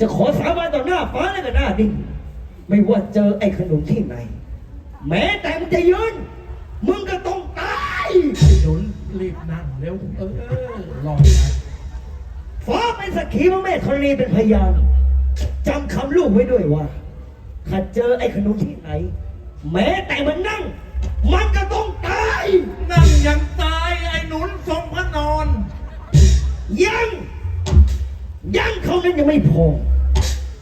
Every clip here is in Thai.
จะขอสาบานต่อหน้าฟ้าและก็หน้าดินไม่ว่าเจอไอ้ขนุนที่ไหน แม้แต่มึงจะยืน มึงก็ต้องตายหนุนรีบนั่งเร็วเออเออรอนะฟ้าเป็นสักขีพระแม่ธรณีเป็นพยานจำคำลูกไว้ด้วยว่าถ้าเจอไอ้ขนุนที่ไหน แม้แต่มันนั่ง มันก็ต้องตาย นั่งยังตายไอ้หนุนทรงพระนอน ยัง ยังเขานั้นยังไม่พอ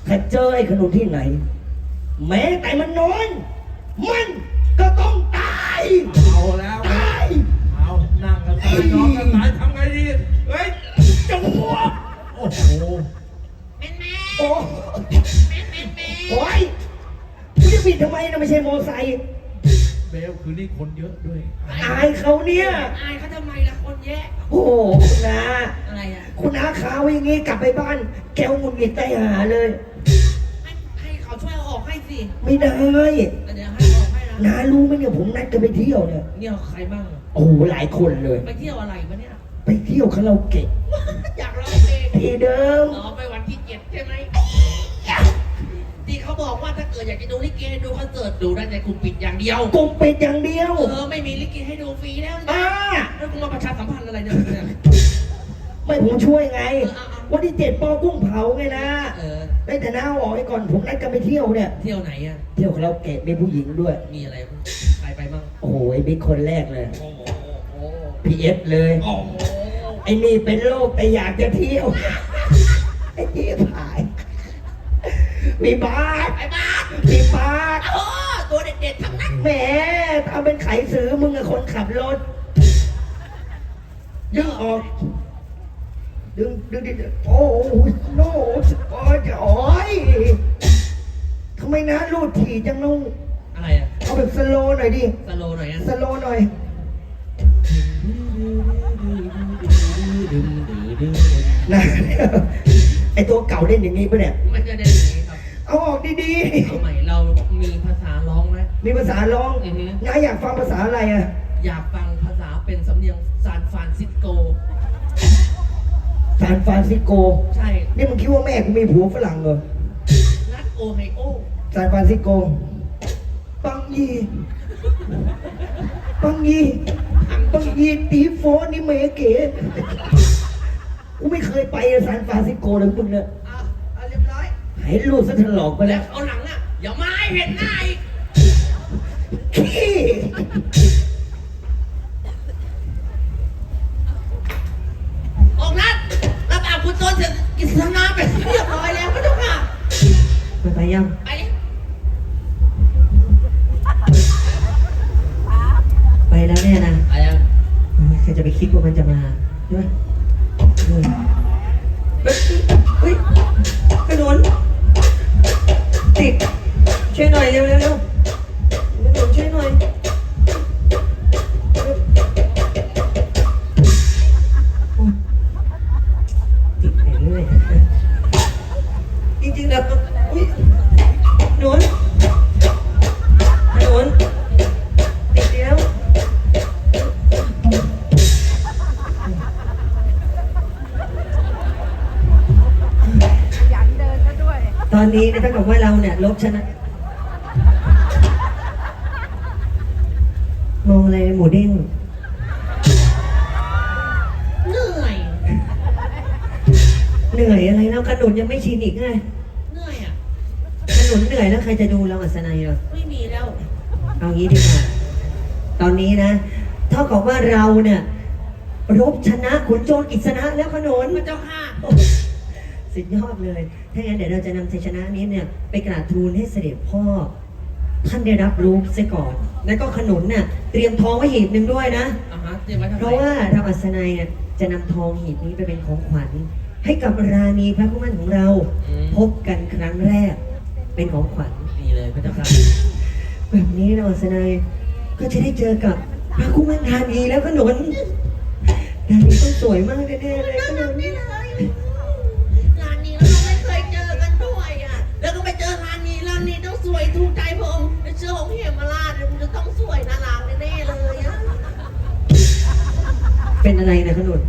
ถ้าเจอไอ้ขนุนที่ไหน แม้แต่มันนอน มันก็ต้องตายเอาแล้วตายเอานั่งกันตายนอนกันตายทำไงดีเฮ้ยจังหวะโอ้โหโอ้โอ้ยคุณจะปิดทำไมนะไม่ใช่โมอไซค์ เบลคืนนี้คนเยอะด้วย อายเขาเนี่ย อายเขาทำไมล่ะคนแย่โอ้โหคุณนาอะไรอะคุณอาขาวอย่างงี้กลับไปบ้าน แกวหงุดหงิดใจหาเลย ให้ให้เขาช่วยเอาออกให้สิไม่ได้เดี๋ยวให้ออกให้นะนารู้ไหมเนี่ยผมนัดกันไปเที่ยวเนี่ย เนี่ยใครบ้างอะโอ้โหหลายคนเลย ไปเที่ยวอะไรปะเนี่ย ไปเที่ยวคาราโอเกะอยากร้องเพลงที่เดิมอ๋อไปวันที่ บอกว่าถ้าเกิดอยากจะดูลิเกดูคอนเสิร์ตดูได้แต่กลุ่มปิดอย่างเดียว กลุ่มปิดอย่างเดียว เออไม่มีลิเกให้ดูฟรีแล้วอ่า แล้วกูมาประชาสัมพันธ์อะไรเนี่ย ไม่ผมช่วยไง เออเอาเอา วันที่เจ็ดปอกุ้งเผาไงนะเออ ได้แต่น้าเอาออกไปก่อนผมนัดกันไปเที่ยวเนี่ย เที่ยวไหนอะ เที่ยวคาราโอเกะมีผู้หญิงด้วย มีอะไรบ้างใครไปบ้างโอ้โหไอ้บิ๊กคนแรกเลย โอ้โหโอ้โหพีเอสเลย โอ้โหไอ้นี่เป็นโรคแต่อยากจะเที่ยว ไอ้เจี๊ยบหาย มีบาสไปบ้านมีบาสโอ้ตัวเด็ดๆทั้งนั้น แหมทำเป็นไขสือมึงกับคนขับรถ ดึงออก ดึงดึงดึงโอ้โหโน้โอ้ยโอ้ยทำไมนะรูดถี่จังนุ่งอะไรอะเอาแบบสโลว์หน่อยดิ สโลว์หน่อยอะสโลว์หน่อย นะ ไอตัวเก่าเล่นอย่างนี้ปะเนี่ย มันจะได้อย่างนี้ครับ เอาออกดีเอาใหม่เรามีภาษาร้องไหมๆ มีภาษาร้องอือฮึนายอยากฟังภาษาอะไรอะ อยากฟังภาษาเป็นสำเนียงซานฟรานซิสโก ซานฟรานซิสโก ใช่นี่มึงคิดว่าแม่กูมีผัวฝรั่งเหรอ รัฐโอไฮโอ ซานฟรานซิสโก ปังยี ปังยี ปังยีตีโฟนี่เมเก๋กูไม่เคยไปซานฟรานซิสโกเลยมึงเนี่ย อะเอาเรียบ ร้อยหายรูดซะถลอกไปแล้แล้ววเอาหลังอะอย่ามาให้เห็นหน้าอีกขี้ออกนัดรับอาคุณโจนเสร็จกิจสนาไปเรียบร้อยแล้วพระเจ้าค่ะไปไปยังไปไปแล้วเนี่ยนะอะไรอะใครจะไปคิดว่ามันจะมาใช่ไหม น่อยเร็วเร็วเร็วกระโดนช่วยหน่อยโอ้ติดไปเรื่อยจริงๆแล้วอุ้ยหนุนหนุนติดแล้วตอนนี้นะถ้าเกิดว่าเราเนี่ยลบชนะ มองอะไรหมูเด้ง เหนื่อย เหนื่อยอะไรแล้วขนุนยังไม่ชินอีกไงเหนื่อยอะขนุนเหนื่อยแล้วใครจะดูเราอัศนัยเหรอไม่มีแล้ว เอางี้ดีกว่า ตอนนี้นะเท่ากับว่าเราเนี่ยรบชนะขุนโจรกิษณะแล้วขนุนพระเจ้าค่ะสุดยอดเลย ถ้างั้นเดี๋ยวเราจะนำชัยชนะนี้เนี่ย ไปกราบทูลให้เสด็จพ่อ ท่านได้รับรู้เสียก่อน แล้วก็ขนุนน่ะเตรียมทองไว้หีบหนึ่งด้วยนะ อ่าฮะเตรียมไว้ทำไมเพราะว่าเราอัศนัยเนี่ยจะนำทองหีบนี้ไปเป็นของขวัญ ให้กับราณีพระผู้มั่นของเราพบกันครั้งแรก เป็นของขวัญ ดีเลยพระเจ้าค่ะแบบนี้เราอัศนัยก็จะได้เจอกับพระผู้มั่นราณีแล้วขนุนราณีต้องสวยมากแน่ๆเลยขนุนนี่เลย ร้านนี้เราไม่เคยเจอกันด้วยอะ แล้วก็ไปเจอร้านนี้ร้านนี้ต้องสวยถูกใจพระองค์ไป เชื่อของเหมราชเนี่ยมันจะต้องสวยน่ารักแน่ๆเลยอะเป็นอะไรนะขนุน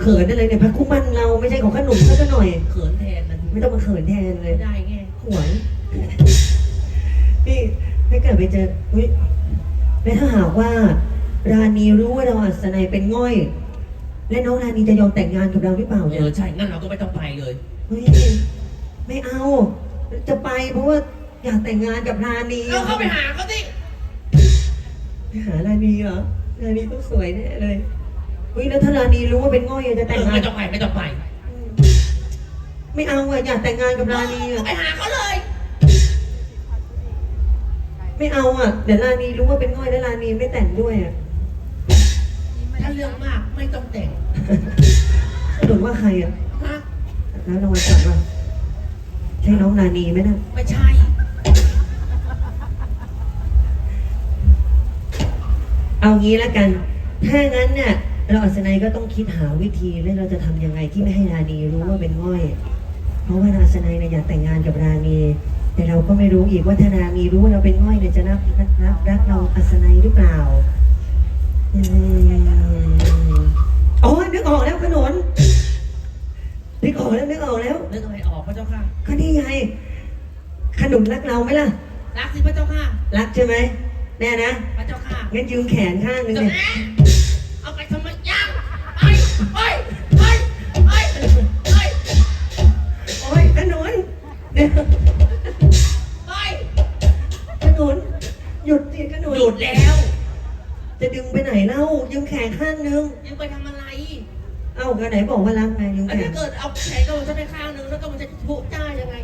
เคขินอะไรเนี่ยพระคู่มั่นเราไม่ใช่ของขนุนสักหน่อย เขินแทนนะไม่ต้องมาเขินแทนเลยไม่ได้ไงหวยนี่ถ้าเกิดไปเจออุ้ยแล้วถ้าหากว่า ราณีรู้ว่าเราอัศนัยเป็นง่อย และน้องราณีจะยอมแต่งงานกับเราหรือเปล่าเอเนี่ยอใช่งั้นเราก็ไม่ต้องไปเลย เฮ้ยไม่เอา จะไปเพราะว่า อยากแต่งงานกับราณีเราเข้าไปหาเขาสิไปหาราณีเหรอราณีต้องสวยแน่เลยอุ้ยแล้วถ้าราณีรู้ว่าเป็นง่อยจะเอแต่งานองไม่ต้องไปไม่ต้องไป ไม่เอาอะอยากแต่งงานกับราณีอะไปหาเขาเลย ไม่เอาอะเดี๋ยวราณีรู้ว่าเป็นง่อยแล้วราณีไม่แต่งด้วยอะถ้าเรื่องมากไม่ต้องแต่งหนุนว่าใครอะฮะแล้วรางวัลก่อนว่าใช่น้องนานีไหมนะไม่ใช่ เอางี้แล้วกัน ถ้างั้นเนี่ยเราอัศนัยก็ต้องคิดหาวิธีแล้วเราจะทำยังไงที่ไม่ให้ราณีรู้ว่าเป็นง่อย เพราะว่าอัศนัยเนี่ยอยากแต่งงานกับราณีแต่เราก็ไม่รู้อีกว่าถ้าราณีรู้ว่าเราเป็นง่อยเนี่ยจะรับรักรักรักเราอัศนัยหรือเปล่าอืมอ๋อนึกออกแล้วขนนนึกออกแล้วนึกออกแล้วเรื่องอะไรออกพระเจ้าค่ะก็นี่ไงขนุนรักเราไหมล่ะ รักสิพระเจ้าค่ะ รักใช่ไหม แน่นะพระเจ้าค่ะงั้นยืมแขนข้างหนึงจะเนี่ยแม่เอาไปทำไมยังไปไปไปไปไปโอ้ยขนุนเดี๋ยวไปขนุนหยุดสิขนุนหยุดแล้วจะดึงไปไหนเล่ายืมแขนข้างนึง ยังไปทำอะไรเอ้าก็ไหนบอกว่ารักไงยืมแล้วแขถ้านเกิดเอาแขนก็มันจะไปข้างนึงแล้วก็มันจะทุบได้ยังไง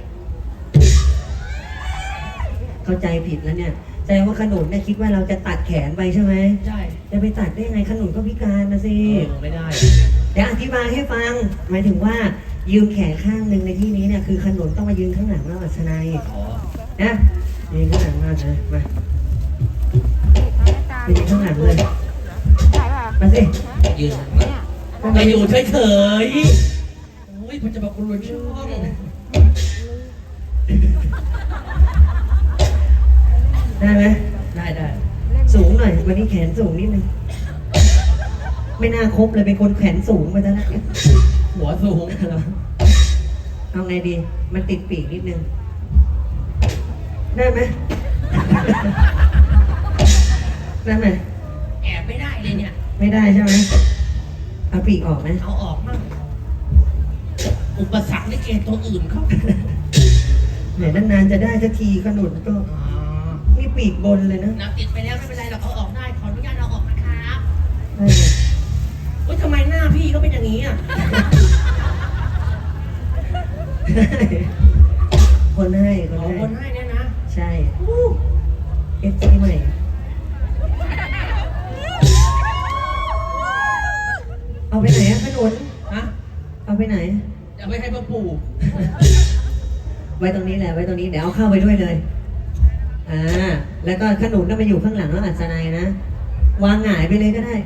เข้าใจผิดแล้วเนี่ย แสดงว่าขนุนเนี่ยคิดว่าเราจะตัดแขนไปใช่ไหม ใช่จะไปตัดได้ยังไงขนุนก็พิการนะสิ เออไม่ได้ เดี๋ยวอธิบายให้ฟัง หมายถึงว่ายืมแขนข้างหนึ่งในที่นี้เนี่ยคือขนุนต้องมายืนข้างหลังเราอัศนัยอ๋อ นะยืนข้างหลังมานะมาไปยืนข้างหลังเลยมาสิยืนมาอยู่เฉยเฉยๆโอ้ยมันจะบอกคุณรวยช่อง ได้ไหมได้ได้สูงหน่อย วันนี้แขนสูงนิดนึง ไม่น่าครบเลยเป็นคนแขนสูงไปแล้วนะหัวสูงเอาไงดี มันติดปีกนิดนึง ได้ไหมได้ไหมแอบไม่ได้เลยเนี่ย ไม่ได้ใช่ไหมเอาปีกออกไหมเอาออกมั่งอุปสรรคในเกณฑ์ตัวอื่นเขา เดี๋ยวนานๆจะได้สักทีขนุนก็อ๋อนี่ ปีกบนเลยนะนับติดไปแล้วไม่เป็นไรเราเอาออกได้ขออนุญาตเอาออกนะครับได้เลยเฮ้ยทำไมหน้าพี่ก็เป็นอย่างนี้อะ คนให้คนขอให้คนให้เนี่ยนะใช่อู้เอฟซีใหม่ เอาไปไหนอะขนุนฮะเอาไปไหน จะไปให้พ่อปู่ไว้ตรงนี้แหละไว้ตรงนี้เดี๋ยวเอาเข้าไปด้วยเลย อ่า แล้วก็ขนุนก็มาอยู่ข้างหลังแล้วอัศนัยนะ วางหงายไปเลยก็ได้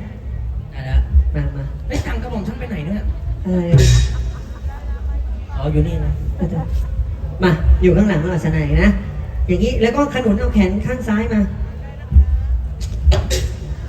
ได้แล้วมามาไอ้ยตังค์กระบอกฉันไปไหนเนี่ยอะไรอ๋ออยู่นี่นะอาจารย์มาอยู่ข้างหลังแล้วอัศนัยนะ อย่างนี้แล้วก็ขนุนเอาแขนข้างซ้ายมา